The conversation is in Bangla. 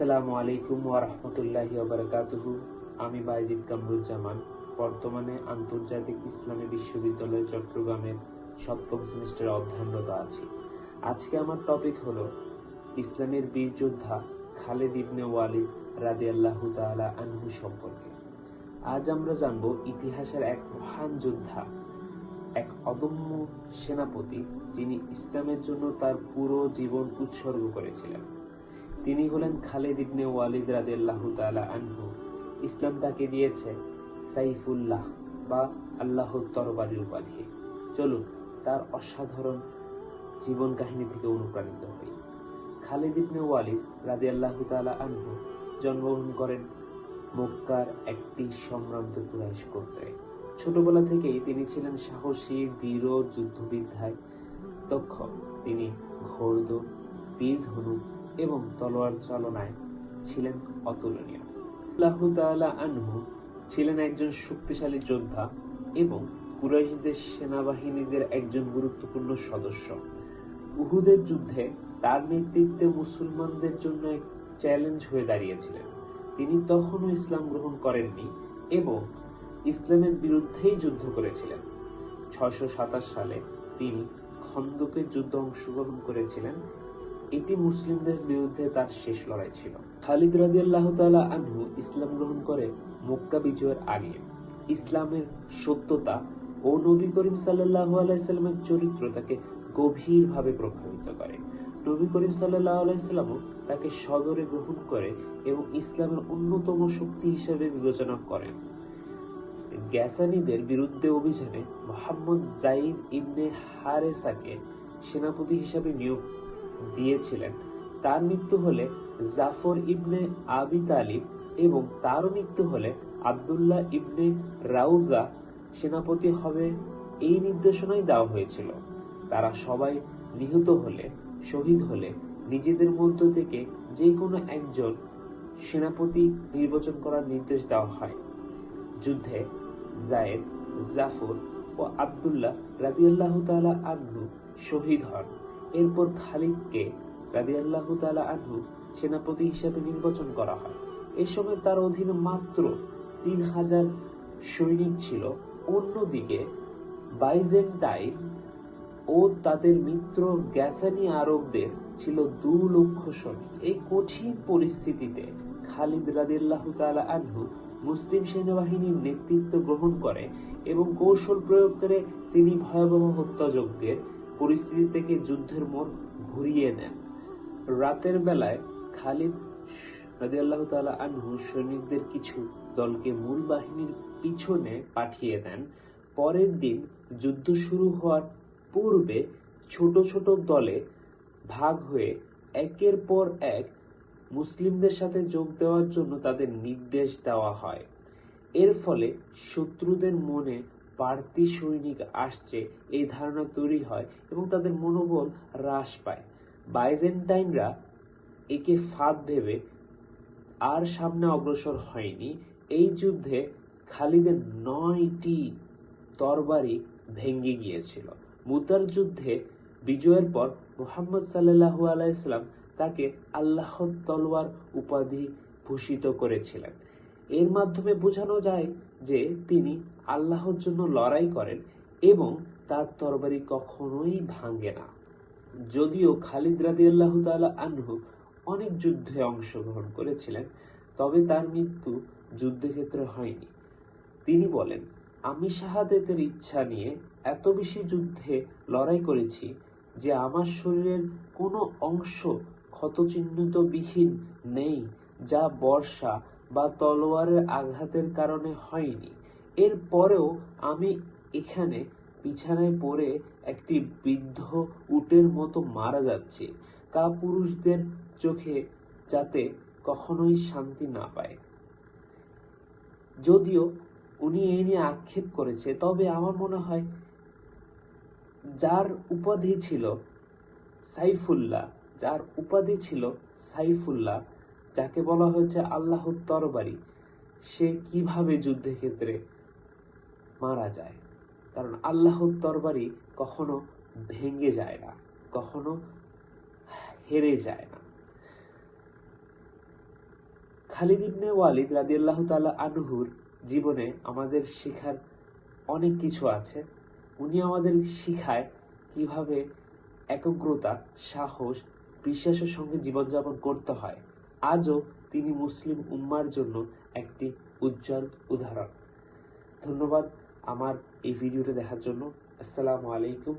আসসালামু আলাইকুম ওরহমতুল্লাহি ওবরাকাতুহু আমি বাইজিদ কামরুজ্জামান, বর্তমানে আন্তর্জাতিক ইসলামী বিশ্ববিদ্যালয় চট্টগ্রামের সপ্তম সেমিস্টারে অধ্যয়নরত আছি। আজকে আমার টপিক হলো ইসলামের বীর যোদ্ধা খালেদ ইবনে ওয়ালিদ রাদি আল্লাহ তাআলা আনহু সম্পর্কে। আজ আমরা জানব ইতিহাসের এক মহান যোদ্ধা, এক অদম্য সেনাপতি যিনি ইসলামের জন্য তার পুরো জীবন উৎসর্গ করেছিলেন। তিনি হলেন খালেদ ইবনে ওয়ালিদ রাদিয়াল্লাহু তাআলা আনহু। ইসলাম তাকে দিয়েছে সাইফুল্লাহ বা আল্লাহর তরবারি উপাধি। চলুন তার অসাধারণ জীবন কাহিনী থেকে অনুপ্রাণিত হই। খালেদ ইবনে ওয়ালিদ রাদিয়াল্লাহু তাআলা আনহু জন্মগ্রহণ করেন মক্কার একটি সম্ভ্রান্ত কুরাইশ গোত্রে। ছোটবেলা থেকেই তিনি ছিলেন সাহসী দৃঢ় যুদ্ধবিদ্যায় দক্ষ। তিনি ঘোড়দৌড় তীর ধনুক এবং তলোয়ার চালনায় ছিলেন অতুলনীয়। আনহু ছিলেন একজন শক্তিশালী যোদ্ধা এবং কুরাইশদের সেনাবাহিনীদের একজন গুরুত্বপূর্ণ সদস্য। উহুদের যুদ্ধে তার নেতৃত্বে মুসলমানদের জন্য এক চ্যালেঞ্জ হয়ে দাঁড়িয়েছিলেন। তিনি তখনও ইসলাম গ্রহণ করেননি এবং ইসলামের বিরুদ্ধেই যুদ্ধ করেছিলেন। ছয়শো সাতাশ সালে তিনি খন্দকের যুদ্ধে অংশগ্রহণ করেছিলেন এটি মুসলিমদের বিরুদ্ধে তার শেষ লড়াই ছিল। খালিদ রাদিয়াল্লাহ তাআলা আনহু ইসলাম গ্রহণ করে মক্কা বিজয়ের আগে ইসলামের সত্যতা ও নবী করিম সাল্লাল্লাহু আলাইহি সাল্লামের চরিত্র তাকে গভীরভাবে প্রভাবিত করে। নবী করিম সাল্লাল্লাহু আলাইহি সাল্লামও তাকে সদরে গ্রহণ করে এবং ইসলামের অন্যতম শক্তি হিসেবে বিবেচনা করেন। গ্যাসানিদের বিরুদ্ধে অভিযানে মোহাম্মদ জাইদ ইবনে হারেসাকে সেনাপতি হিসাবে নিয়োগ দিয়েছিলেন। তার মৃত্যু হলে জাফর ইবনে আবি তালিব এবং তারও মৃত্যু হলে আব্দুল্লাহ ইবনে রাউজা সেনাপতি হবে এই নির্দেশনাই দেওয়া হয়েছিল। তারা সবাই নিহত হলে, শহীদ হলে নিজেদের মধ্য থেকে যে কোনো একজন সেনাপতি নির্বাচন করার নির্দেশ দেওয়া হয়। যুদ্ধে জায়েদ, জাফর ও আব্দুল্লাহ রাদিয়াল্লাহু তাআলা আনহু শহীদ হন। এরপর খালিদকে রাদিয়াল্লাহু তাআলা আনহু সেনাপতি হিসেবে নির্বাচন করা হয়। এ সময় তার অধীনে মাত্র তিন হাজার সৈনিক ছিল। অন্যদিকে বাইজেন্টাইন ও তাদের মিত্র গ্যাসানি আরবদের ছিল দু লক্ষ সৈনিক। এই কঠিন পরিস্থিতিতে খালিদ রাদিয়াল্লাহু তাআলা আনহু মুসলিম সেনাবাহিনীর নেতৃত্ব গ্রহণ করে এবং কৌশল প্রয়োগ করে তিনি ভয়াবহ হত্যাযজ্ঞের পরিস্থিতি থেকে যুদ্ধের মোড় ঘুরিয়ে নেন। রাতের বেলায় খালিদ রাদিয়াল্লাহু তালা আনহু সৈনিকদের কিছু দলকে মূল বাহিনীর পিছনে পাঠিয়ে দেন। পরের দিন যুদ্ধ শুরু হওয়ার পূর্বে ছোট ছোট দলে ভাগ হয়ে একের পর এক মুসলিমদের সাথে যোগ দেওয়ার জন্য তাদের নির্দেশ দেওয়া হয়। এর ফলে শত্রুদের মনে বাড়তি সৈনিক আসছে, এই ধারণা তৈরি হয় এবং তাদের মনোবল হ্রাস পায়। বাইজেন্টাইনরা একে ফাঁদ ভেবে আর সামনে অগ্রসর হয়নি। এই যুদ্ধে খালিদের নয়টি তরবারি ভেঙে গিয়েছিল। মুতার যুদ্ধে বিজয়ের পর মুহাম্মদ সাল্লাল্লাহু আলাইসাল্লাম তাকে আল্লাহ তলোয়ার উপাধি ভূষিত করেছিলেন। এর মাধ্যমে বোঝানো যায় যে তিনি আল্লাহর জন্য লড়াই করেন এবং তার তরবারি কখনোই ভাঙে না। যদিও খালিদ রাদিয়াল্লাহু তাআলা আনহু অনেক যুদ্ধে অংশগ্রহণ করেছিলেন, তবে তার মৃত্যু যুদ্ধক্ষেত্রে হয়নি। তিনি বলেন, আমি শাহাদাতের ইচ্ছা নিয়ে এত বেশি যুদ্ধে লড়াই করেছি যে আমার শরীরের কোনো অংশ ক্ষতচিহ্নিত বিহীন নেই, যা বর্ষা বা তলোয়ারের আঘাতের কারণে হয়নি। এর পরেও আমি এখানে বিছানায় পড়ে একটি বৃদ্ধ উটের মতো মারা যাচ্ছি। কা পুরুষদের চোখে যাতে কখনোই শান্তি না পায়। যদিও উনি এই নিয়ে আক্ষেপ করেছে, তবে আমার মনে হয় যার উপাধি ছিল সাইফুল্লাহ, যার উপাধি ছিল সাইফুল্লাহ, যাকে বলা হয়েছে আল্লাহর তরবারি, সে কীভাবে যুদ্ধক্ষেত্রে মারা যায়। কারণ আল্লাহর তরবারি কখনো ভেঙে যায় না, কখনো হেরে যায় না। খালিদ ইবনে ওয়ালিদ রাদিয়াল্লাহ তাআলা আনহুর জীবনে আমাদের শেখার অনেক কিছু আছে। উনি আমাদের শিখায় কীভাবে একগ্রতা, সাহস বিশ্বাসের সঙ্গে জীবনযাপন করতে হয়। আজও তিনি মুসলিম উম্মার জন্য একটি উজ্জ্বল উদাহরণ। ধন্যবাদ। আমার এই ভিডিওটা দেখার জন্য আসসালামু আলাইকুম